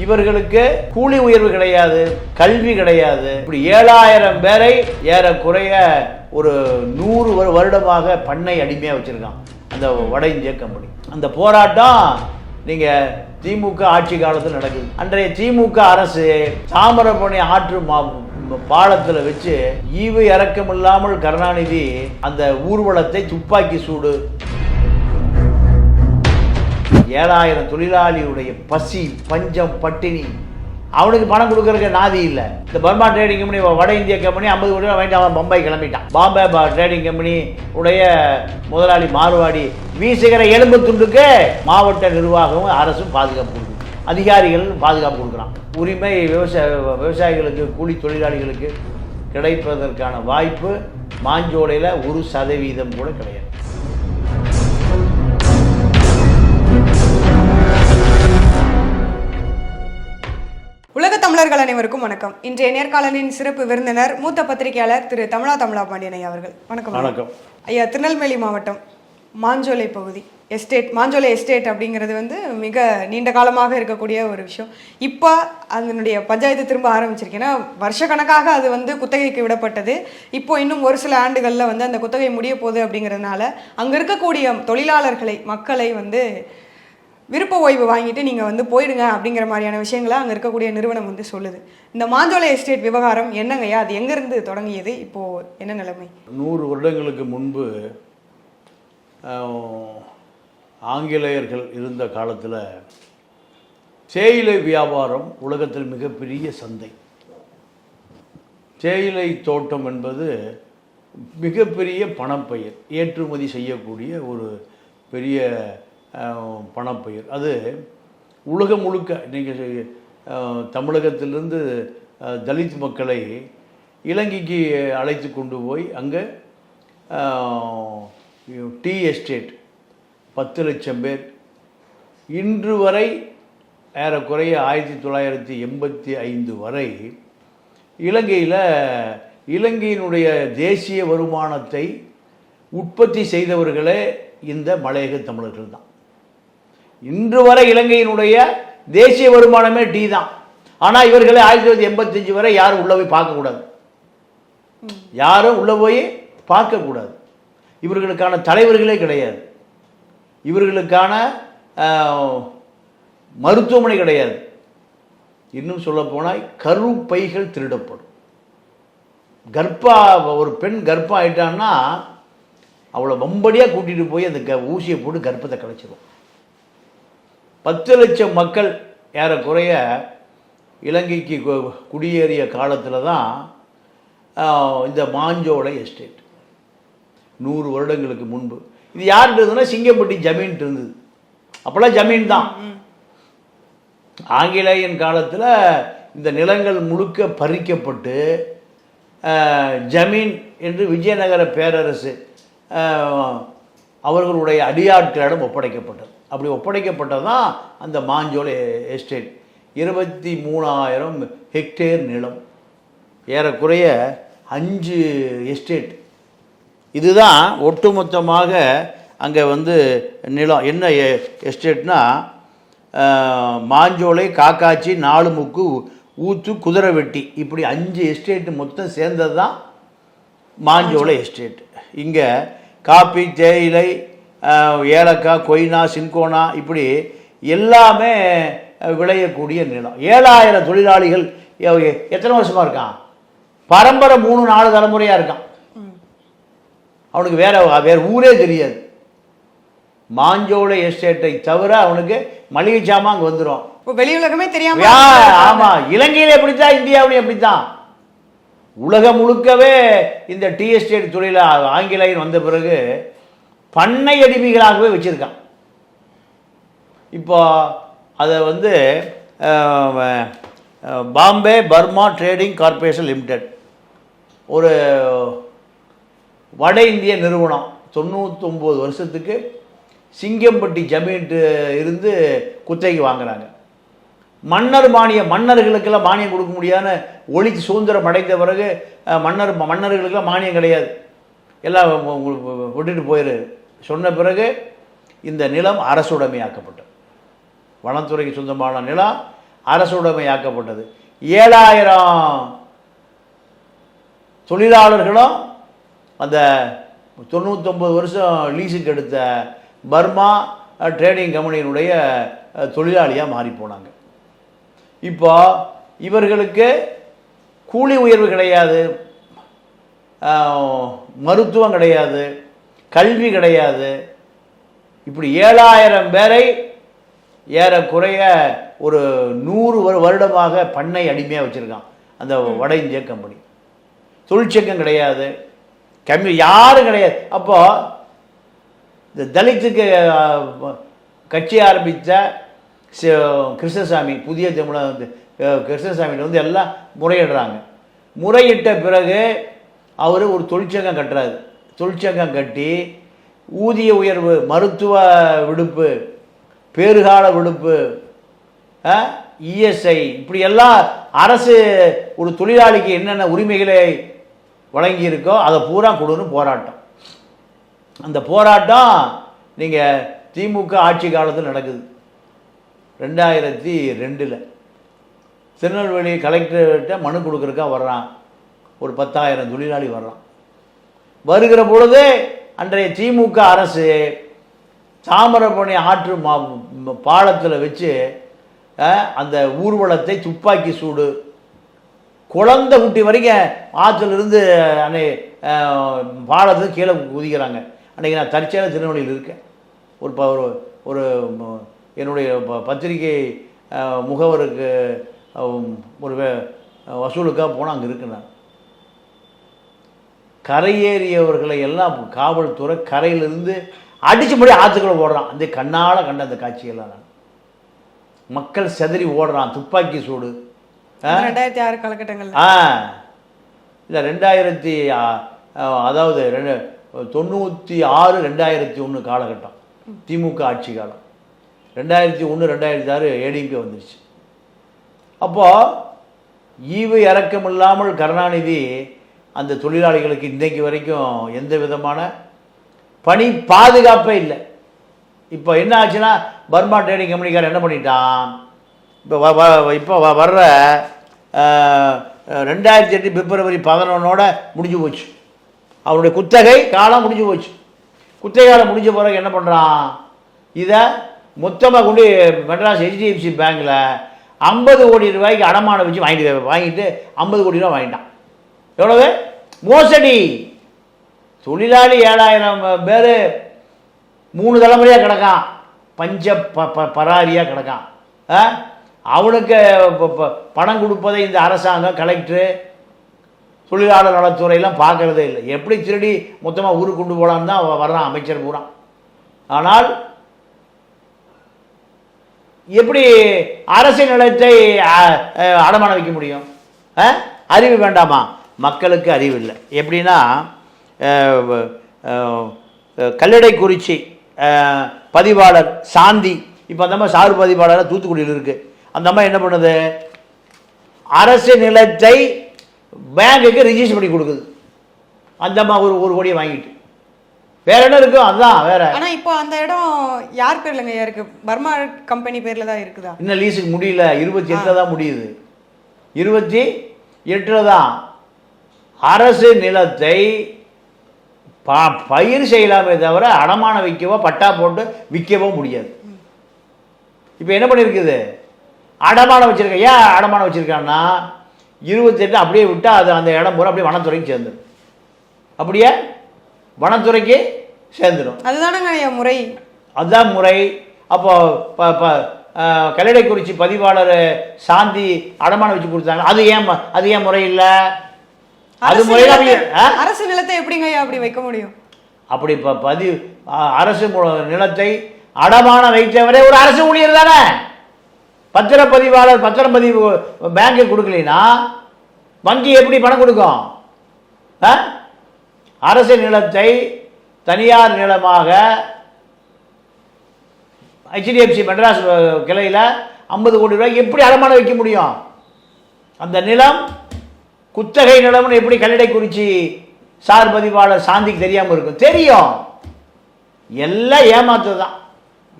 இவர்களுக்கு கூலி உயர்வு கிடையாது கல்வி கிடையாது. இப்படி ஏழாயிரம் பேரை ஏறக்குறைய ஒரு நூறு வரு- வருடமாக பண்ணை அடிமையாக வச்சுருக்கான். அந்த வட இந்திய கம்பெனி. அந்த போராட்டம் நீங்கள் திமுக ஆட்சி காலத்தில் நடக்குது. அன்றைய திமுக அரசு தாமிரபரணி ஆற்று மா பாலத்தில் வச்சு ஈவு இறக்கம் இல்லாமல் கருணாநிதி அந்த ஊர்வலத்தை துப்பாக்கி சூடு. ஏழாயிரம் தொழிலாளியுடைய பசி பஞ்சம் பட்டினி. அவனுக்கு பணம் கொடுக்கறதுக்கு நாதி இல்லை. இந்த பர்மா ட்ரேடிங் கம்பெனி வட இந்திய கம்பெனி ஐம்பது கோடி வாங்கிட்டு அவன் பம்பை கிளம்பிட்டான். பாம்பே ட்ரேடிங் கம்பெனி உடைய முதலாளி மார்வாடி வீசுகிற எலும்பு துண்டுக்கு மாவட்ட நிர்வாகமும் அரசும் பாதுகாப்பு கொடுக்குது. அதிகாரிகள் பாதுகாப்பு கொடுக்குறான். உரிமை விவசாய விவசாயிகளுக்கு கூலி தொழிலாளிகளுக்கு கிடைப்பதற்கான வாய்ப்பு மாஞ்சோலையில் ஒரு சதவீதம் கூட கிடையாது. தமிழர்கள் அனைவருக்கும் வணக்கம். இன்றைய நேர்காணலின் சிறப்பு விருந்தினர் மூத்த பத்திரிகையாளர் திரு தமிழா தமிழா பாண்டியன் ஐயா அவர்கள். வணக்கம். வணக்கம். ஐயா திருநெல்வேலி மாவட்டம் மாஞ்சோலை பகுதி. எஸ்டேட் மாஞ்சோலை எஸ்டேட் அப்படிங்கிறது வந்து மிக நீண்ட காலமாக இருக்கக்கூடிய ஒரு விஷயம். இப்போ அதனுடைய பஞ்சாயத்து திரும்ப ஆரம்பிச்சிருக்கு. ஏன்னா வருஷக்கணக்காக அது வந்து குத்தகைக்கு விடப்பட்டது. இப்போ இன்னும் ஒரு சில ஆண்டுகளில் வந்து அந்த குத்தகை முடிய போகுது அப்படிங்கிறதுனால அங்கே இருக்கக்கூடிய தொழிலாளர்களை மக்களை வந்து விருப்ப ஓய்வு வாங்கிட்டு நீங்கள் வந்து போயிடுங்க அப்படிங்கிற மாதிரியான விஷயங்களை அங்கே இருக்கக்கூடிய நிறுவனம் வந்து சொல்லுது. இந்த மாஞ்சோலை எஸ்டேட் விவகாரம் என்னங்கய்யா? அது எங்கேருந்து தொடங்கியது? இப்போது என்ன நிலைமை? நூறு வருடங்களுக்கு முன்பு ஆங்கிலேயர்கள் இருந்த காலத்தில் தேயிலை வியாபாரம் உலகத்தில் மிகப்பெரிய சந்தை. தேயிலை தோட்டம் என்பது மிகப்பெரிய பணப்பயிர் ஏற்றுமதி செய்யக்கூடிய ஒரு பெரிய பணப்பயிர். அது உலகம் முழுக்க நீங்கள் தமிழகத்திலிருந்து தலித் மக்களை இலங்கைக்கு அழைத்து கொண்டு போய் அங்கே டீ எஸ்டேட் பத்து லட்சம் பேர். இன்று வரை ஏறக்குறைய ஆயிரத்தி தொள்ளாயிரத்தி எண்பத்தி ஐந்து வரை இலங்கையில் இலங்கையினுடைய தேசிய வருமானத்தை உற்பத்தி செய்தவர்களே இந்த மலையக தமிழர்கள் தான். இன்று வரை இலங்கையினுடைய தேசிய வருமானமே டீ தான். ஆனால் இவர்களை ஆயிரத்தி தொள்ளாயிரத்தி எண்பத்தஞ்சு வரை யாரும் உள்ளே போய் பார்க்கக்கூடாது யாரும் உள்ளே போய் பார்க்கக்கூடாது இவர்களுக்கான தலைவர்களே கிடையாது. இவர்களுக்கான மருத்துவமனை கிடையாது. இன்னும் சொல்லப்போனால் கருப்பைகள் திருடப்படும். கர்ப்பா ஒரு பெண் கர்ப்பம் ஆயிட்டான்னா அவளை வம்படியாக கூட்டிகிட்டு போய் அந்த க ஊசியை போட்டு கர்ப்பத்தை கலைச்சிடும் பத்து லட்சம் மக்கள் ஏறக்குறைய இலங்கைக்கு கு- குடியேறிய காலத்தில் தான் இந்த மாஞ்சோலை எஸ்டேட். நூறு வருடங்களுக்கு முன்பு. இது யார்கிட்ட இருந்ததுன்னா சிங்கப்பட்டி ஜமீன் இருந்தது அப்போல்லாம் ஜமீன் தான். ஆங்கிலேயன் காலத்தில் இந்த நிலங்கள் முழுக்க பறிக்கப்பட்டு ஜமீன் என்று விஜயநகர பேரரசு அவர்களுடைய அடியாட்களிடம் ஒப்படைக்கப்பட்டது. அப்படி ஒப்படைக்கப்பட்டது தான் அந்த மாஞ்சோலை எஸ்டேட். இருபத்தி மூணாயிரம் ஹெக்டேர் நிலம். ஏறக்குறைய அஞ்சு எஸ்டேட். இதுதான் ஒட்டுமொத்தமாக அங்கே வந்து நிலம். என்ன எஸ்டேட்னா மாஞ்சோலை காக்காச்சி நாலுமுக்கு ஊத்து குதிரை வெட்டி. இப்படி அஞ்சு எஸ்டேட்டு மொத்தம் சேர்ந்தது தான் மாஞ்சோலை எஸ்டேட். இங்கே காப்பி தேயிலை ஏலக்காய் கொய்னா சின்கோனா இப்படி எல்லாமே விளையக்கூடிய நிலம். ஏழாயிரம் தொழிலாளிகள் எத்தனை வருஷமாக இருக்கான்? பரம்பரை மூணு நாலு தலைமுறையாக இருக்கான். அவனுக்கு வேற வேற ஊரே தெரியாது. மாஞ்சோலை எஸ்டேட்டை தவிர அவனுக்கு மளிகை சாமான் அங்கே வந்துடும் இப்போ வெளியுலகமே தெரியாம ஆமா. இலங்கையில எப்படித்தான் இந்தியாவிலையும் எப்படித்தான் உலகம் முழுக்கவே இந்த டீ எஸ்டேட் தொழில ஆங்கிலேயன் வந்த பிறகு பண்ணை அடிமைகளாகவே வச்சுருக்கான். இப்போ அதை வந்து Bombay Burma trading corporation limited. ஒரு வட இந்திய நிறுவனம் தொண்ணூத்தொம்பது வருஷத்துக்கு சிங்கம்பட்டி ஜமீன்ட்டு இருந்து குத்தகைக்கு வாங்குறாங்க. மன்னர் மானியம் மன்னர்களுக்கெல்லாம் மானியம் கொடுக்க முடியாதுன்னு ஒழித்து சுதந்திரம் அடைந்த பிறகு மன்னர் மன்னர்களுக்கெல்லாம் மானியம் கிடையாது. எல்லாம் உங்களுக்கு விட்டுட்டு போயிரு சொன்ன பிறகு இந்த நிலம் அரசுடைமையாக்கப்பட்டது. வனத்துறைக்கு சொந்தமான நிலம் அரசுடைமையாக்கப்பட்டது. ஏழாயிரம் தொழிலாளர்களும் அந்த தொண்ணூத்தொம்பது வருஷம் லீஸுக்கு எடுத்த பர்மா ட்ரேடிங் கம்பெனியினுடைய தொழிலாளியாக மாறி போனாங்க. இப்போ இவர்களுக்கு கூலி உயர்வு கிடையாது. மருத்துவம் கிடையாது. கல்வி கிடையாது. இப்படி ஏழாயிரம் பேரை ஏறக்குறைய ஒரு நூறு வரு- வருடமாக பண்ணை அடிமையாக வச்சுருக்கான். அந்த வட இந்திய கம்பெனி. தொழிற்சங்கம் கிடையாது. கம்மி யாரும் கிடையாது. அப்போ இந்த தலித்துக்கு கட்சி ஆரம்பித்த கிருஷ்ணசாமி புதிய தமிழ வந்து அஹ், கிருஷ்ணசாமியில் வந்து எல்லாம் முறையிடுறாங்க. முறையிட்ட பிறகு அவர் ஒரு தொழிற்சங்கம் கட்டுறாரு. தொழிற்சங்கம் கட்டி ஊதிய உயர்வு மருத்துவ விடுப்பு பேறுகால விடுப்பு இஎஸ்ஐ இப்படியெல்லாம் அரசு ஒரு தொழிலாளிக்கு என்னென்ன உரிமைகளை வழங்கியிருக்கோ அதை பூரா கொடுன்னு போராட்டம். அந்த போராட்டம் நீங்கள் திமுக ஆட்சி காலத்தில் நடக்குது. ரெண்டாயிரத்தி ரெண்டில். திருநெல்வேலி கலெக்டர்கிட்ட மனு கொடுக்குறக்கா வர்றான். ஒரு பத்தாயிரம் தொழிலாளி வர்றான். வருகிற பொழுது அன்றைய திமுக அரசு தாமிரபரணி ஆற்று மா பாலத்தில் வச்சு அந்த ஊர்வலத்தை துப்பாக்கி சூடு. குழந்தை குட்டி வரைக்கும் ஆற்றுலேருந்து அன்னை பாலத்துக்கு கீழே குதிக்கிறாங்க. அன்றைக்கி நான் தற்செயலாக திருநெல்வேலியில் இருக்கேன். ஒரு ப ஒரு ஒரு என்னுடைய ப- பத்திரிகை முகவருக்கு ஒரு வசூலுக்காக போனால் அங்கே இருக்கேன் நான் கரையேறியவர்களை எல்லாம் காவல்துறை கரையிலிருந்து அடிச்சு முடி ஆற்றுக்குள்ள ஓடுறான். அந்த கண்ணால் கண்ட அந்த காட்சியெல்லாம் நான். மக்கள் செதறி ஓடுறான். துப்பாக்கி சூடு? ரெண்டாயிரத்தி ஆறு காலகட்டங்கள்ல. ஆ. இல்லை ரெண்டாயிரத்தி அதாவது ரெண்டு தொண்ணூற்றி ஆறு ரெண்டாயிரத்தி ஒன்று காலகட்டம். திமுக ஆட்சி காலம். ரெண்டாயிரத்தி ஒன்று ரெண்டாயிரத்தி ஆறு ஏடிபி வந்துருச்சு. அப்போது ஈவு இறக்கம் இல்லாமல் கருணாநிதி அந்த தொழிலாளிகளுக்கு இன்றைக்கு வரைக்கும் எந்த விதமான பணி பாதுகாப்பே இல்லை. இப்போ என்ன ஆச்சுன்னா பர்மா ட்ரேடிங் கம்பெனிக்காரர் என்ன பண்ணிட்டான்? இப்போ வ வ- இப்போ வ- வர்ற ரெண்டாயிரத்தி எட்டு பிப்ரவரி பதினொன்னோட முடிஞ்சு போச்சு. அவருடைய குத்தகை காலம் முடிஞ்சு போச்சு. குத்தகை காலம் முடிஞ்ச பிறகு என்ன பண்ணுறான் இதை மொத்தமாக கொண்டு மெட்ராஸ் ஹெச்டிஎஃப்சி பேங்க்கில் ஐம்பது கோடி ரூபாய்க்கு அடமானம் வச்சு வாங்கிட்டு வாங்கிட்டு ஐம்பது கோடி ரூபா வாங்கிட்டான். எவ்வளவு? மோசடி. தொழிலாளி ஏழாயிரம் பேர். மூணு தலைமுறையாக கிடக்கான். பஞ்ச ப ப பராரியாக கிடக்கான். ஆ? அவனுக்கு ப- பணம் கொடுப்பதை இந்த அரசாங்கம் கலெக்டரு தொழிலாளர் நலத்துறையெல்லாம் பார்க்கறதே இல்லை. எப்படி திருடி மொத்தமாக ஊருக்கு கொண்டு போகலான்னு தான் வர்றான் அமைச்சர் பூரா. ஆனால் எப்படி அரசு நிலத்தை அடமானம் வைக்க முடியும்? ஆ? அறிவு வேண்டாமா? மக்களுக்கு அறிவு இல்லை எப்படின்னா கல்லடைக்குறிச்சி அஹ், பதிவாளர் சாந்தி இப்போ அந்த அம்மா சாறு பதிவாளர் தூத்துக்குடியில் இருக்கு. அந்த அம்மா என்ன பண்ணுது? அரசு நிலத்தை பேங்குக்கு ரிஜிஸ்டர் பண்ணி கொடுக்குது. அந்த அம்மா ஒரு ஒரு கோடியை வாங்கிட்டு. வேற என்ன இருக்கும் அதுதான் வேற. ஆனா இப்போ அந்த இடம் யார் பேர்லங்க இருக்கு? பர்மா கம்பெனி பேர்ல தான் இருக்குதா? இன்னும் லீஸுக்கு முடியல. இருபத்தி எட்டில் தான் முடியுது. இருபத்தி எட்டில் தான். அரசு நிலத்தை ப பயிர் செய்யலாமே தவிர அடமானம் வைக்கவோ பட்டா போட்டு விற்கவோ முடியாது. இப்போ என்ன பண்ணியிருக்குது அடமானம் வச்சிருக்க ஏன் அடமானம் வச்சிருக்கான்னா இருபத்தெட்டு அப்படியே விட்டால் அது அந்த இடம் பூரா அப்படியே வனத்துறைக்கு சேர்ந்துடும் அப்படியே வனத்துறைக்கு சேர்ந்துடும் அதுதானங்க முறை. அதுதான் முறை. அப்போ கல்லடைக்குறிச்சி பதிவாளர் சாந்தி அடமானம் வச்சு கொடுத்தாங்க. அது ஏன் அது ஏன் முறை இல்லை? அது அரசு முறையில்? அரசு நிலத்தை எப்படிங்க அப்படி வைக்க முடியும் அப்படி இப்போ பதி அ- அரசு நிலத்தை அடமானம் வைத்தவரே ஒரு அரசு ஊழியர் தானே பத்திரப்பதிவாளர் பத்திரப்பதிவு பேங்க்கு கொடுக்கலைன்னா வங்கி எப்படி பணம் கொடுக்கும்? அரசு நிலத்தை தனியார் நிலமாக ஹெச்டிஎஃப்சி மெட்ராஸ் கிளையில் ஐம்பது கோடி ரூபாய் எப்படி அடமானம் வைக்க முடியும் அந்த நிலம் குத்தகை நிலம்னு எப்படி கல்லடைக்குறிச்சி சார் பதிவாளர் சாந்திக்கு தெரியாமல் இருக்கும்? தெரியும். எல்லாம் ஏமாத்து தான்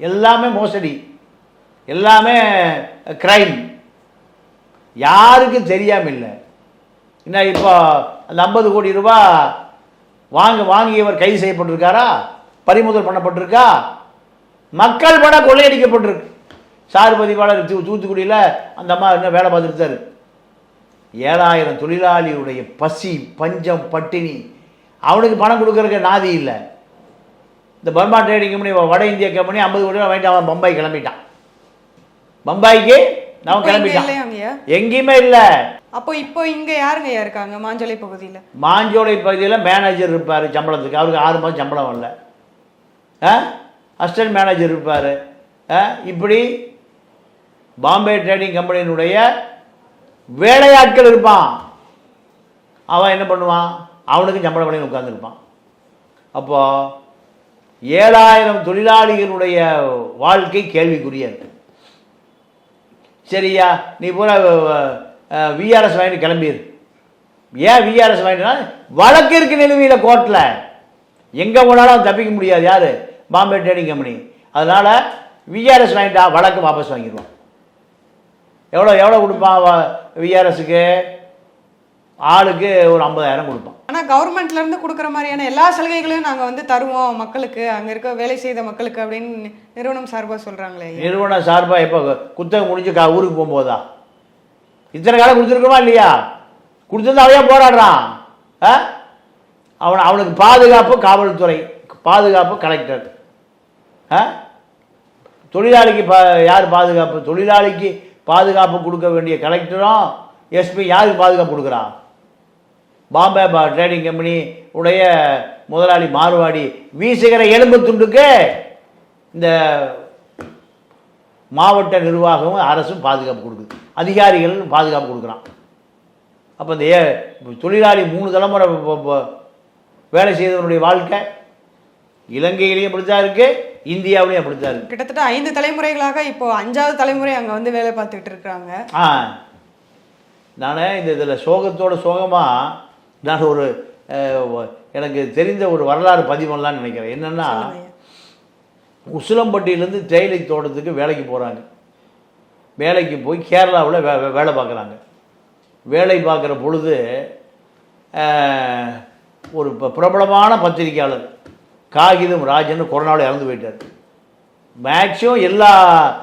எல்லாமே மோசடி. எல்லாமே கிரைம் யாருக்கும் தெரியாமல் இல்லை. என்ன இப்போ அந்த ஐம்பது கோடி ரூபா வாங்க வாங்கியவர் கைது செய்யப்பட்டிருக்காரா? பறிமுதல் பண்ணப்பட்டிருக்கா? மக்கள் பணம் கொள்ளையடிக்கப்பட்டிருக்கு. சார் பதிவாளர் தூத்துக்குடியில் அந்த அம்மா இன்னும் வேலை பார்த்துருக்காரு ஏழாயிரம் தொழிலாளியுடைய பசி பஞ்சம் பட்டினி அவனுக்கு பணம் கொடுக்கறதுக்கு நாதி இல்லை. இந்த பர்மா ட்ரேடிங் கம்பெனி வட இந்திய கம்பெனி ஐம்பது கோடி ரூபா வாங்கிட்டு அவன் பம்பாய் கிளம்பிட்டான். பம்பாய்க்கு இங்க கிளம்பிட்டான். எங்கேயுமே இல்லை. அப்போ இப்போ இங்க யாருங்கய்யா இருக்காங்க? மாஞ்சோலை பகுதியில? மாஞ்சோலை பகுதியில் மேனேஜர் இருப்பார் சம்பளத்துக்கு. அவருக்கு ஆறு மாதம் சம்பளம் வரல அசிஸ்டன்ட் மேனேஜர் இருப்பார். இப்படி பாம்பே ட்ரேடிங் கம்பெனியினுடைய வேலையாட்கள் இருப்பான். அவன் என்ன பண்ணுவான்? அவனுக்கும் சம்பளம் பண்ணி உட்காந்துருப்பான் அப்போது ஏழாயிரம் தொழிலாளிகளுடைய வாழ்க்கை கேள்விக்குரியது. சரியா? நீ பூரா விஆர்எஸ் வாங்கிட்டு கிளம்பிடு ஏன் விஆர்எஸ் வாங்கினா வழக்கு இருக்கு நிலுவையில் கோர்ட்டில் எங்கே போனாலும் தப்பிக்க முடியாது. யார்? பாம்பே ட்ரேடிங் கம்பெனி அதனால் விஆர்எஸ் வாங்கிட்டா வழக்கு வாபஸ் வாங்கிடுவான். எவ்வளோ எவ்வளோ கொடுப்பான்? விஆர்எஸ்க்கு ஆளுக்கு ஒரு ஐம்பதாயிரம் கொடுப்பான் ஆனா கவர்மெண்ட்ல இருந்து கொடுக்குற மாதிரியான எல்லா சலுகைகளையும் நாங்க வந்து தருவோம் மக்களுக்கு. அங்க இருக்க வேலை செய்த மக்களுக்கு அப்படின்னு நிறுவனம் சார்பா சொல்றாங்களே ஐயா. நிறுவனம் சார்பாக எப்போ குத்தகம் முடிஞ்சு கா ஊருக்கு போகும்போதா? இத்தனை காலம் கொடுத்துருக்கோமா இல்லையா? கொடுத்துருந்து ஏன் போராடுறான். ஆ? அவன் அவனுக்கு பாதுகாப்பு காவல்துறை பாதுகாப்பு கலெக்டர். ஆ? தொழிலாளிக்கு பா யார் பாதுகாப்பு? தொழிலாளிக்கு பாதுகாப்பு கொடுக்க வேண்டிய கலெக்டரும் எஸ்பி யாருக்கு பாதுகாப்பு கொடுக்குறான் பாம்பே பா ட்ரேடிங் கம்பெனி உடைய முதலாளி மாறுவாடி வீசுகிற எலும்பு துண்டுக்கு இந்த மாவட்ட நிர்வாகமும் அரசும் பாதுகாப்பு கொடுக்குது. அதிகாரிகளும் பாதுகாப்பு கொடுக்குறான். அப்போ இந்த ஏ தொழிலாளி மூணு தலைமுறை வேலை செய்தவனுடைய வாழ்க்கை இலங்கையிலையும் இப்படி தான் இருக்குது இந்தியாவிலையும் அப்படித்தான். இருக்கு கிட்டத்தட்ட ஐந்து தலைமுறைகளாக இப்போ அஞ்சாவது தலைமுறை அங்க வந்து வேலை பார்த்துக்கிட்டு இருக்காங்க. ஆ. நான் இந்த இதில் சோகத்தோட சோகமாக நான் ஒரு எனக்கு தெரிந்த ஒரு வரலாறு பதிவெல்லாம் நினைக்கிறேன். என்னென்னா. உசிலம்பட்டியிலேருந்து தேயிலை தோட்டத்துக்கு வேலைக்கு போகிறாங்க வேலைக்கு போய் கேரளாவில் வே வேலை பார்க்குறாங்க. வேலை பார்க்குற பொழுது ஒரு பிரபலமான பத்திரிக்கையாளர் காகிதம் ராஜன் கொரோனாவில் இறந்து போயிட்டார். மேக்ஸிமம் எல்லா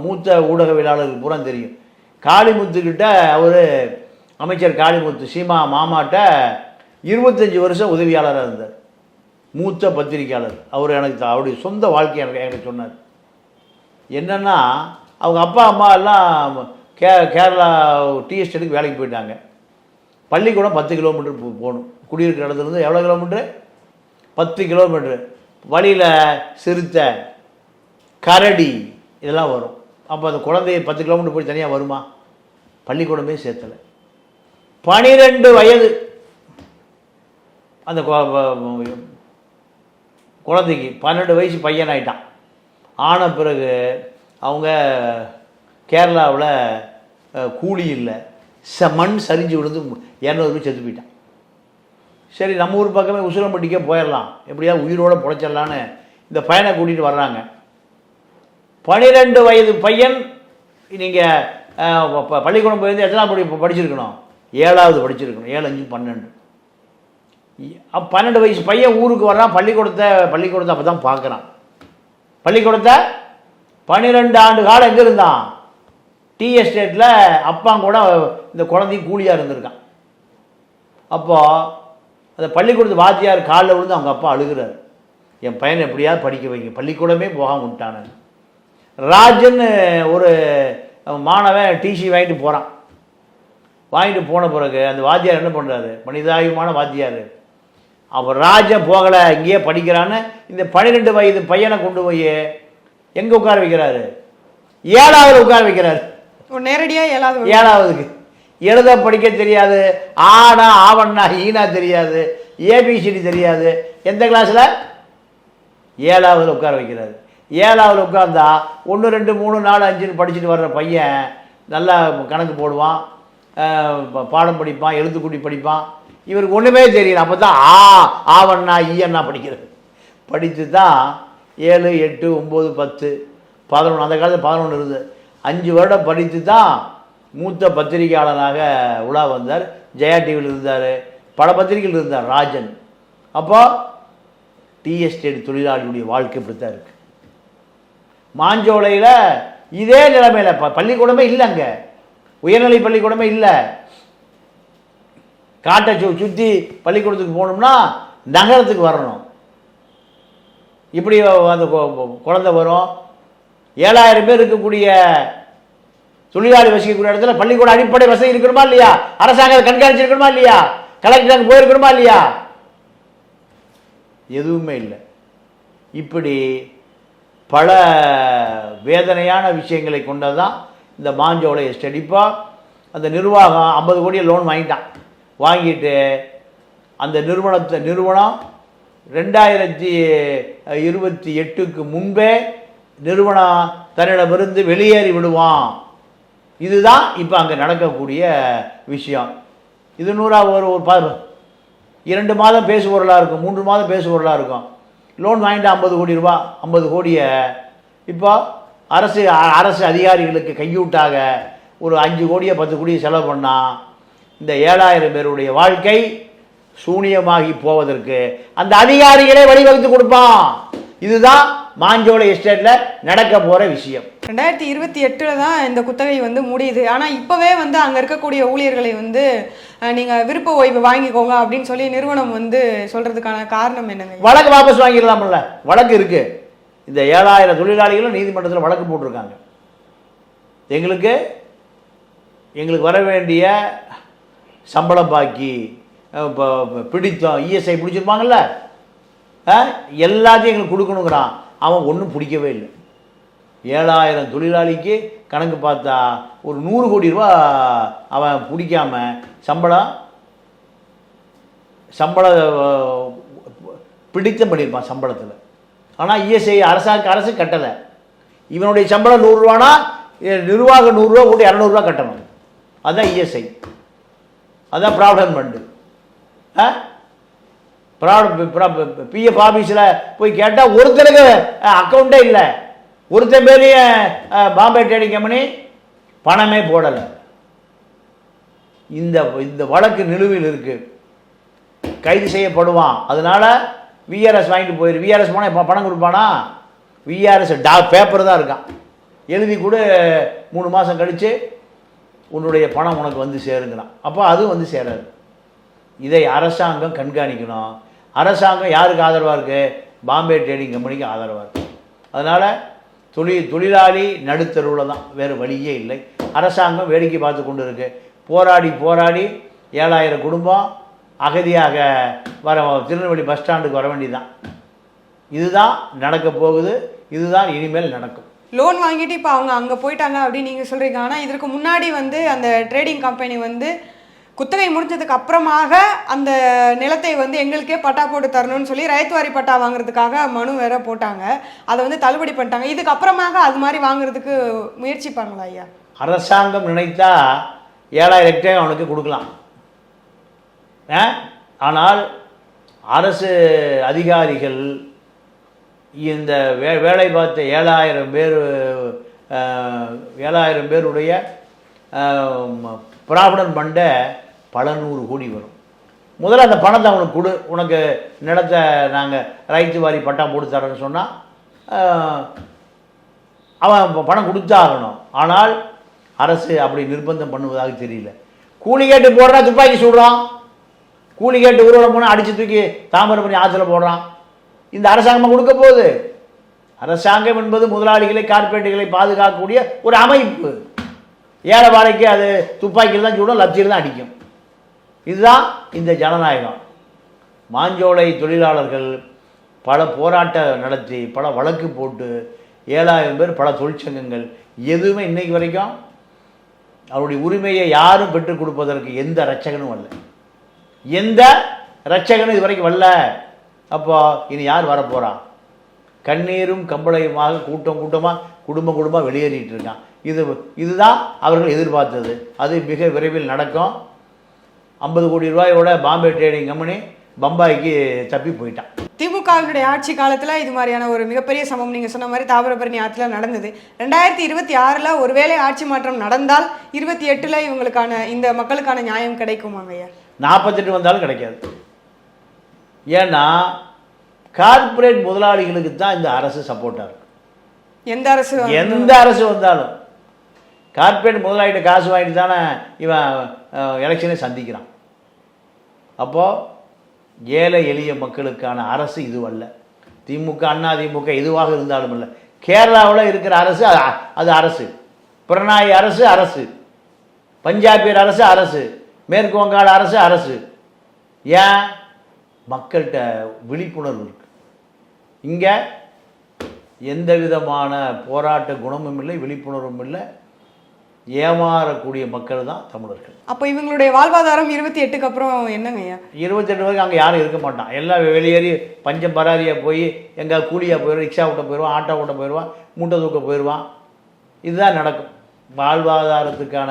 மூத்த ஊடகவியலாளருக்கு பூரா தெரியும். காளிமுத்துக்கிட்ட அவர் அமைச்சர் காளிமுத்து சீமா மாமாட்ட இருபத்தஞ்சி வருஷம் உதவியாளராக இருந்தார். மூத்த பத்திரிக்கையாளர் அவர் எனக்கு த- அவருடைய சொந்த வாழ்க்கை எனக்கு எனக்கு சொன்னார். என்னென்னா அவங்க அப்பா அம்மா எல்லாம் கே கேரளா டீ எஸ்டேட்டுக்கு வேலைக்கு போயிட்டாங்க. பள்ளிக்கூடம் பத்து கிலோமீட்டர் போகணும். குடியிருக்கிற இடத்துலேருந்து எவ்வளோ கிலோமீட்டர்? பத்து கிலோமீட்ரு வழியில் சிறுத்தை கரடி இதெல்லாம் வரும். அப்போ அந்த குழந்தைய பத்து கிலோமீட்டர் போய் தனியாக வருமா? பள்ளிக்கூடமே சேர்த்தலை. பனிரெண்டு வயது. அந்த குழந்தைக்கு பன்னெண்டு வயசு பையன் ஆயிட்டான் ஆன பிறகு அவங்க கேரளாவில் கூலி இல்லை. ச மண் சரிஞ்சு விழுந்து இரநூறு பேர் செத்து போயிட்டான். சரி நம்ம ஊர் பக்கமே உசிலம்பட்டிக்கே போயிடலாம். எப்படியா உயிரோட பிழைச்சிடலான்னு இந்த பையனை கூட்டிகிட்டு வர்றாங்க. பனிரெண்டு வயது பையன் நீங்கள் பள்ளிக்கூடம் போயிருந்து எத்தனாம் படி படிச்சிருக்கணும்? ஏழாவது படிச்சிருக்கணும். ஏழு அஞ்சு பன்னெண்டு. இ- பன்னெண்டு வயசு பையன் ஊருக்கு வர்றான் பள்ளிக்கூடத்தை பள்ளிக்கூடத்தை அப்போ தான் பார்க்குறான். பள்ளிக்கூடத்தை பன்னிரெண்டு ஆண்டு காலம் எங்கே இருந்தான்? டீ எஸ்டேட்டில் அப்பாங்கூட இந்த குழந்தையும் கூலியாக இருந்திருக்கான். அப்போது அந்த பள்ளிக்கூடத்து வாத்தியார் காலில் விழுந்து அவங்க அப்பா அழுகிறார். என் பையனை எப்படியாவது படிக்க வைங்க. பள்ளிக்கூடமே போகாம விட்டானு. ராஜன் ஒரு மாணவன் டிசி வாங்கிட்டு போகிறான் வாங்கிட்டு போன பிறகு அந்த வாத்தியார் என்ன பண்ணுறாரு மனிதாயுமான வாத்தியார். அவர் ராஜன் போகலை. இங்கேயே படிக்கிறான்னு இந்த பன்னிரெண்டு வயது பையனை கொண்டு போய் எங்கே உட்கார வைக்கிறாரு? ஏழாவது உட்கார வைக்கிறாரு. ஓ, நேரடியா ஏழாவது. ஏழாவதுக்கு. எழுத படிக்க தெரியாது ஆனா ஆவண்ணா ஈனா தெரியாது ஏபிசிடி தெரியாது. எந்த கிளாஸில் ஏழாவதில் உட்கார வைக்கிறாரு. ஏழாவது உட்கார்ந்தா ஒன்று ரெண்டு மூணு நாலு அஞ்சுன்னு படிச்சுட்டு வர்ற பையன் நல்லா கணக்கு போடுவான் பாடம் படிப்பான் எழுத்துக்குடி படிப்பான். இவருக்கு ஒன்றுமே தெரியல. அப்போ தான் ஆ ஆவண்ணா ஈயண்ணா படிக்கிறது படித்து தான் ஏழு எட்டு ஒம்பது பத்து பதினொன்று அந்த காலத்தில் பதினொன்று இருந்தது. அஞ்சு வருடம் படித்து தான் மூத்த பத்திரிகையாளராக உலா வந்தார். ஜெயா டிவியில் இருந்தார். பல பத்திரிகையில் இருந்தார் ராஜன். அப்போ டிஎஸ்டேட் தொழிலாளியுடைய வாழ்க்கை இப்படித்தான் இருக்கு. மாஞ்சோலையில் இதே நிலைமையில் ப பள்ளிக்கூடமே இல்லை அங்கே. உயர்நிலை பள்ளிக்கூடமே இல்லை. காட்டை சு சுற்றி பள்ளிக்கூடத்துக்கு போகணும்னா நகரத்துக்கு வரணும். இப்படி அந்த கொ- குழந்தை வரும். ஏழாயிரம் பேர் இருக்கக்கூடிய தொழிலாளி வசிக்கக்கூடிய இடத்துல பள்ளிக்கூட அடிப்படை வசதி இருக்கணுமா இல்லையா? அரசாங்கம் கண்காணிச்சிருக்கணுமா இல்லையா? கலெக்டர் அங்கே போயிருக்கணுமா இல்லையா? எதுவுமே இல்லை. இப்படி பல வேதனையான விஷயங்களை கொண்டதான் இந்த மாஞ்சோடைய ஸ்டடிப்பாக அந்த நிர்வாகம் ஐம்பது கோடியை லோன் வாங்கிட்டான். வாங்கிட்டு அந்த நிறுவனத்தை நிறுவனம் ரெண்டாயிரத்தி இருபத்தி எட்டுக்கு முன்பே நிறுவனம் தன்னிடமிருந்து வெளியேறி விடுவான். இதுதான் இப்போ அங்கே நடக்கக்கூடிய விஷயம். இது நூறா ஒரு ஒரு ப இரண்டு மாதம் பேசுபொருளாக இருக்கும் மூன்று மாதம் பேசுபொருளாக இருக்கும். லோன் வாங்கிட்டு ஐம்பது கோடி ரூபா ஐம்பது கோடியை இப்போ அரசு அரசு அதிகாரிகளுக்கு கையூட்டாக ஒரு அஞ்சு கோடியை பத்து கோடியை செலவு பண்ணால் இந்த ஏழாயிரம் பேருடைய வாழ்க்கை சூனியமாகி போவதற்கு அந்த அதிகாரிகளே வழிவகுத்து கொடுப்பான். இதுதான் மாஞ்சோலை எஸ்டேட்டில் நடக்க போகிற விஷயம். ரெண்டாயிரத்தி இருபத்தி எட்டில் தான் இந்த குத்தகை வந்து முடியுது. ஆனால் இப்போவே வந்து அங்கே இருக்கக்கூடிய ஊழியர்களை வந்து நீங்கள் விருப்ப ஓய்வு வாங்கிக்கோங்க அப்படின்னு சொல்லி நிறுவனம் வந்து சொல்கிறதுக்கான காரணம் என்னங்க? வழக்கு வாபஸ் வாங்கிடலாம்ல. வழக்கு இருக்கு. இந்த ஏழாயிரம் தொழிலாளிகளும் நீதிமன்றத்தில் வழக்கு போட்டிருக்காங்க. எங்களுக்கு எங்களுக்கு வர வேண்டிய சம்பளம் பாக்கி இப்போ பிடித்தம். இஎஸ்ஐ பிடிச்சிருப்பாங்கல்ல? அஹ் எல்லாத்தையும் எங்களுக்கு கொடுக்கணுங்கிறான். அவன் ஒன்றும் பிடிக்கவே இல்லை. ஏழாயிரம் தொழிலாளிக்கு கணக்கு பார்த்தா ஒரு நூறு கோடி ரூபா அவன் பிடிக்காம சம்பளம் சம்பள பிடித்தம் பண்ணியிருப்பான் சம்பளத்தில். ஆனால் இஎஸ்ஐ அரசாங்க அரசு கட்டலை. இவனுடைய சம்பளம் நூறுரூவானா நிர்வாகம் நூறுரூவா கூட இரநூறுவா கட்டணும். அதுதான் இஎஸ்ஐ. அதுதான் ப்ராவிடன் ஃபண்டு ஆ? பிஎஃப் ஆஃபீஸில் போய் கேட்டால் ஒருத்தருக்கு அக்கௌண்ட்டே இல்லை. ஒருத்தன் பேரையும் பாம்பே ட்ரேடிங் கம்பெனி பணமே போடலை. இந்த இந்த வழக்கு நிலுவையில் இருக்குது கைது செய்யப்படுவான். அதனால விஆர்எஸ் வாங்கிட்டு போயிரு. விஆர்எஸ் போனால் இப்போ பணம் கொடுப்பானா? விஆர்எஸ் டா பேப்பர் தான் இருக்கான். எழுதி கூட மூணு மாதம் கழித்து உன்னுடைய பணம் உனக்கு வந்து சேருங்கிறான். அப்போ அதுவும் வந்து சேராது. இதை அரசாங்கம் கண்காணிக்கணும். அரசாங்கம் யாருக்கு ஆதரவாக இருக்குது பாம்பே ட்ரேடிங் கம்பெனிக்கு ஆதரவாக இருக்குது அதனால் தொழில் தொழிலாளி நடுத்தருவில் தான். வேறு வழியே இல்லை. அரசாங்கம் வேடிக்கை பார்த்து கொண்டு இருக்கு போராடி போராடி ஏழாயிரம் குடும்பம் அகதியாக வர திருநெல்வேலி பஸ் ஸ்டாண்டுக்கு வர வேண்டியதுதான். இதுதான் நடக்க போகுது. இதுதான் இனிமேல் நடக்கும். லோன் வாங்கிட்டு இப்போ அவங்க அங்கே போயிட்டாங்க அப்படின்னு நீங்கள் சொல்கிறீங்க ஆனால் இதற்கு முன்னாடி வந்து அந்த ட்ரேடிங் கம்பெனி வந்து குத்தகை முடிஞ்சதுக்கு அப்புறமாக அந்த நிலத்தை வந்து எங்களுக்கே பட்டா போட்டு தரணும்னு சொல்லி ரைத்துவாரி பட்டா வாங்குறதுக்காக மனு வேற போட்டாங்க. அதை வந்து தள்ளுபடி பண்ணிட்டாங்க. இதுக்கு அப்புறமாக அது மாதிரி வாங்குறதுக்கு முயற்சிப்பாங்களா ஐயா? அரசாங்கம் நினைத்தா ஏழாயிரம் ஹெக்டேர் அவனுக்கு கொடுக்கலாம். ஆ? ஆனால் அரசு அதிகாரிகள் இந்த வே வேலை பார்த்த ஏழாயிரம் பேர் ஏழாயிரம் பேருடைய ப்ராவிடன் ஃபண்டை பல நூறு கோடி வரும். முதல்ல அந்த பணத்தை அவனுக்கு கொடு. உனக்கு நிலத்தை நாங்கள் ரைத்து வாரி பட்டா போட்டு தரேன்னு சொன்னால் அவன் பணம் கொடுத்தாகணும் ஆனால் அரசு அப்படி நிர்பந்தம் பண்ணுவதாக தெரியல. கூலி கேட்டு போடுறா துப்பாக்கி சுடுறான். கூலி கேட்டு ஊர்வலம் போனால் அடித்து தூக்கி தாமிரபரணி ஆற்றுல போடுறான். இந்த அரசாங்கமாக கொடுக்க போகுது. அரசாங்கம் என்பது முதலாளிகளை கார்பரேட்டுகளை பாதுகாக்கக்கூடிய ஒரு அமைப்பு. ஏழை வாழைக்கு அது துப்பாக்கியில் தான் சுடும் லட்சியில் தான் அடிக்கும். இதுதான் இந்த ஜனநாயகம். மாஞ்சோலை தொழிலாளர்கள் பல போராட்டம் நடத்தி பல வழக்கு போட்டு ஏழாயிரம் பேர் பல தொழிற்சங்கங்கள். எதுவுமே இன்றைக்கு வரைக்கும் அவருடைய உரிமையை யாரும் பெற்றுக் கொடுப்பதற்கு எந்த ரட்சகனும் வரல. எந்த ரட்சகனும் இது வரைக்கும் வரல. அப்போ இனி யார் வரப்போகிறான் கண்ணீரும் கம்பளையுமாக கூட்டம் கூட்டமாக குடும்பம் குடும்பமாக வெளியேறிட்டு இருக்கான். இது இதுதான் அவர்கள் எதிர்பார்த்தது. அது மிக விரைவில் நடக்கும். ஐம்பது கோடி ரூபாயோட பாம்பே ட்ரேடிங் கம்பெனி பம்பாய்க்கு தப்பி போயிட்டான். திமுகவினுடைய ஆட்சி காலத்துல இது மாதிரியான ஒரு மிகப்பெரிய சம்பவம் நீங்க சொன்ன மாதிரி தாமிரபரணி ஆற்றுல நடந்தது. ரெண்டாயிரத்தி இருபத்தி ஆறுல ஒருவேளை ஆட்சி மாற்றம் நடந்தால் இருபத்தி எட்டுல இவங்களுக்கான இந்த மக்களுக்கான நியாயம் கிடைக்குமாங்க ஐயா? நாற்பத்தெட்டு வந்தாலும் கிடைக்காது. ஏன்னா கார்ப்பரேட் முதலாளிகளுக்கு தான் இந்த அரசு சப்போர்ட்டாக இருக்கும் எந்த அரசு எந்த அரசு வந்தாலும். கார்பரேட் முதலாளிகிட்ட காசு வாங்கிட்டு தானே இவன் எலெக்ஷனை சந்திக்கிறான். அப்போது ஏழை எளிய மக்களுக்கான அரசு இதுவல்ல திமுக அண்ணா திமுக எதுவாக இருந்தாலும் இல்லை கேரளாவில் இருக்கிற அரசு அது- அது அரசு. பிரணாயி அரசு அரசு. பஞ்சாபியர் அரசு அரசு. மேற்கு வங்காள அரசு அரசு. ஏன்? மக்கள்கிட்ட விழிப்புணர்வு இருக்கு. இங்கே எந்த விதமான போராட்ட குணமும் இல்லை விழிப்புணர்வும் இல்லை. ஏமாறக்கூடிய மக்கள் தான் தமிழர்கள். அப்போ இவங்களுடைய வாழ்வாதாரம் இருபத்தி எட்டுக்கு அப்புறம் என்னங்க இருபத்தெட்டு வரைக்கும் அங்கே யாரும் இருக்க மாட்டான். எல்லாம் வெளியேறி பஞ்சம் பராரியாக போய் எங்கே கூலியாக போயிடுவான் ரிக்ஷா ஓட்ட போயிடுவான் ஆட்டோ ஓட்ட போயிடுவான் மூட்டை தூக்க போயிடுவான். இதுதான் நடக்கும். வாழ்வாதாரத்துக்கான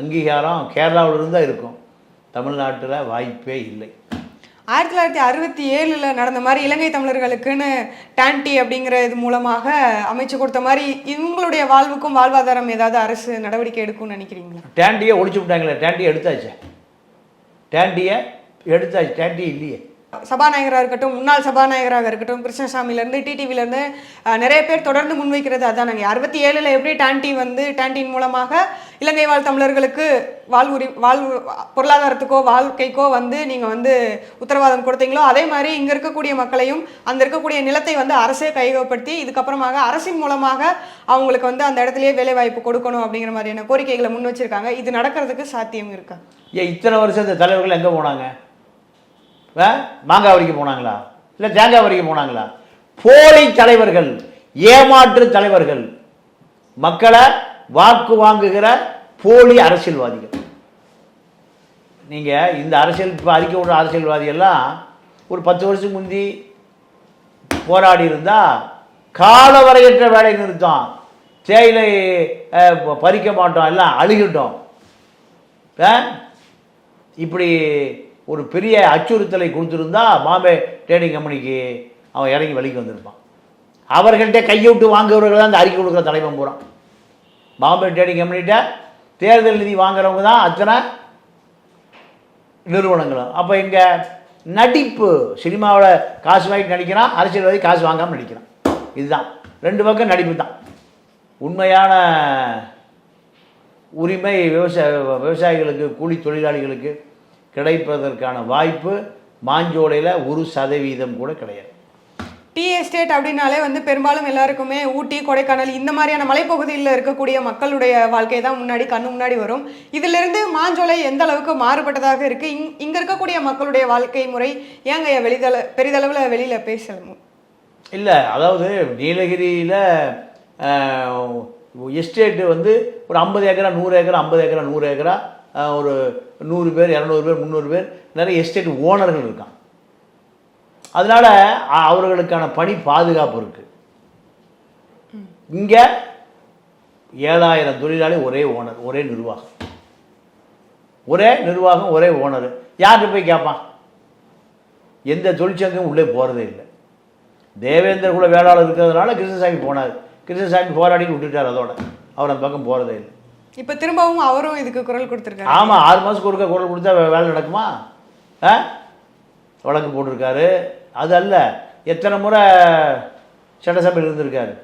அங்கீகாரம் கேரளாவில் தான் இருக்கும். தமிழ்நாட்டில் வாய்ப்பே இல்லை. ஆயிரத்தி தொள்ளாயிரத்தி அறுபத்தி ஏழில் நடந்த மாதிரி இலங்கை தமிழர்களுக்குன்னு டான்டி அப்படிங்கிற இது மூலமாக அமைச்சு கொடுத்த மாதிரி இவங்களுடைய வாழ்வுக்கும் வாழ்வாதாரம் ஏதாவது அரசு நடவடிக்கை எடுக்கும்னு நினைக்கிறீங்களா? டேண்டியை ஒழிச்சு விட்டாங்களே டேண்டியை எடுத்தாச்சு? டேண்டியை எடுத்தாச்சு டேண்டி இல்லையே. சபாநாயகராக இருக்கட்டும் முன்னாள் சபாநாயகராக இருக்கட்டும் கிருஷ்ணசாமிலேருந்து டிடிவிலேருந்து நிறைய பேர் தொடர்ந்து முன்வைக்கிறது அதான் நாங்கள் அறுபத்தி ஏழில் எப்படி டான்டி வந்து டான்டின் மூலமாக இலங்கை வாழ் தமிழர்களுக்கு வாழ்வுரி வாழ்வு பொருளாதாரத்துக்கோ வாழ்க்கைக்கோ வந்து நீங்கள் வந்து உத்தரவாதம் கொடுத்தீங்களோ அதே மாதிரி இங்கே இருக்கக்கூடிய மக்களையும் அந்த இருக்கக்கூடிய நிலத்தை வந்து அரசே கையகப்படுத்தி இதுக்கப்புறமாக அரசின் மூலமாக அவங்களுக்கு வந்து அந்த இடத்துலயே வேலைவாய்ப்பு கொடுக்கணும் அப்படிங்கிற மாதிரியான கோரிக்கைகளை முன் வச்சிருக்காங்க. இது நடக்கிறதுக்கு சாத்தியம் இருக்கா? ஏன் இத்தனை வருஷம் இந்த தலைவர்கள் எங்கே போனாங்க? மாங்காய் வரைக்கும் போனாங்களா? இல்லை தேங்காய் வரைக்கும் போனாங்களா? போலி தலைவர்கள் ஏமாற்று தலைவர்கள் மக்களை வாக்கு வாங்குகிற போலி அரசியல்வாதிகள். நீங்கள் இந்த அரசியல் இப்போ அறிக்கை விடுற அரசியல்வாதியெல்லாம் ஒரு பத்து வருஷம் முந்தி போராடி இருந்தா காலவரையற்ற வேலை நிறுத்தம் தேயிலை பறிக்க மாட்டோம் எல்லாம் அழுகிட்டோம். ஆ? இப்படி ஒரு பெரிய அச்சுறுத்தலை கொடுத்துருந்தா பாம்பே ட்ரேடிங் கம்பெனிக்கு அவன் இறங்கி வழிக்கு வந்திருப்பான். அவர்கள்ட்ட கையை விட்டு வாங்குறவர்கள் தான் அந்த அறிக்கை கொடுக்குற தலைவன் பூரா. பாம்பே ட்ரேடிங் கம்பெனிகிட்ட தேர்தல் நிதி வாங்குறவங்க தான் அத்தனை நிறுவனங்களும். அப்போ இங்கே நடிப்பு சினிமாவில் காசு வாங்கி நடிக்கிறான் அரசியல்வாதி காசு வாங்காமல் நடிக்கிறான். இதுதான். ரெண்டு பக்கம் நடிப்பு தான். உண்மையான உரிமை விவசாய விவசாயிகளுக்கு கூலி தொழிலாளிகளுக்கு கிடைப்பதற்கான வாய்ப்பு மாஞ்சோலையில் ஒரு சதவீதம் கூட கிடையாது. டீ எஸ்டேட் அப்படின்னாலே வந்து பெரும்பாலும் எல்லாருக்குமே ஊட்டி கொடைக்கானல் இந்த மாதிரியான மலைப்பகுதியில் இருக்கக்கூடிய மக்களுடைய வாழ்க்கை தான் முன்னாடி கண்ணு முன்னாடி வரும். இதிலிருந்து மாஞ்சோலை எந்த அளவுக்கு மாறுபட்டதாக இருக்கு? இங் இங்க இருக்கக்கூடிய மக்களுடைய வாழ்க்கை முறை ஏங்க வெளிதள பெரிதளவில் வெளியில பேசணும்? இல்லை அதாவது நீலகிரியில் எஸ்டேட்டு வந்து ஒரு ஐம்பது ஏக்கரா நூறு ஏக்கரா ஐம்பது ஏக்கரா நூறு ஏக்கரா ஒரு நூறு பேர் இரநூறு பேர் முந்நூறு பேர் நிறைய எஸ்டேட் ஓனர்கள் இருக்கான் அதனால அவர்களுக்கான பணி பாதுகாப்பு இருக்குது இங்கே ஏழாயிரம் தொழிலாளி ஒரே ஓனர் ஒரே நிர்வாகம். ஒரே நிர்வாகம் ஒரே ஓனர் யார்கிட்ட போய் கேட்பான் எந்த தொழிற்சங்கம் உள்ளே போகிறதே இல்லை. தேவேந்திர குல வேளாளர் இருக்கிறதுனால கிருஷ்ணசாமி போனார். கிருஷ்ணசாமி போராடி விட்டுட்டார் அதோட. அவர் அந்த பக்கம் போகிறதே இல்லை. இப்ப திரும்பவும் அவரும் இதுக்கு குரல் கொடுத்துருக்காரு. ஆமாம் ஆறு மாதத்துக்கு ஒருக்கா குரல் கொடுத்தா வேலை நடக்குமா? ஆ? வழக்கு போட்டிருக்காரு. அது அல்ல எத்தனை முறை சட்டசபையில் இருந்திருக்காரு.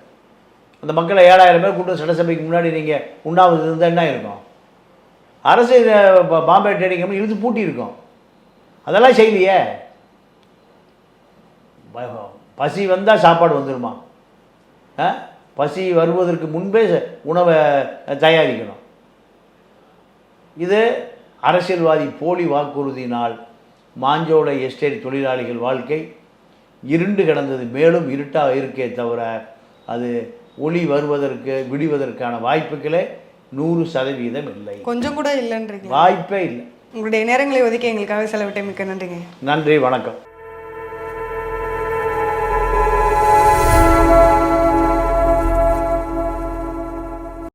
அந்த மக்களை ஏழாயிரம் பேர் கூட்டம் சட்டசபைக்கு முன்னாடி நீங்கள் உண்ணாவது இருந்தால் என்ன இருக்கும்? அரசு ப- பாம்பே ட்ரேடிங் கம்பெனி இழுத்து பூட்டி இருக்கும் அதெல்லாம் செய்யலையே. பசி வந்தால் சாப்பாடு வந்துடுமா ஆ? பசி வருவதற்கு முன்பே உணவை தயாரிக்கணும். இது அரசியல்வாதி போலி வாக்குறுதியினால் மாஞ்சோலை எஸ்டேட் தொழிலாளிகள் வாழ்க்கை. இருண்டு கிடந்தது மேலும் இருட்டாக இருக்கே தவிர அது ஒளி வருவதற்கு விடுவதற்கான வாய்ப்புகளே நூறு சதவீதம் இல்லை. கொஞ்சம் கூட இல்லைன்றீங்க. வாய்ப்பே இல்லை. உங்களுடைய நேரங்களை ஒதுக்கி எங்களுக்காக செலவிட்ட மிக்க நன்றிங்க. நன்றி வணக்கம்.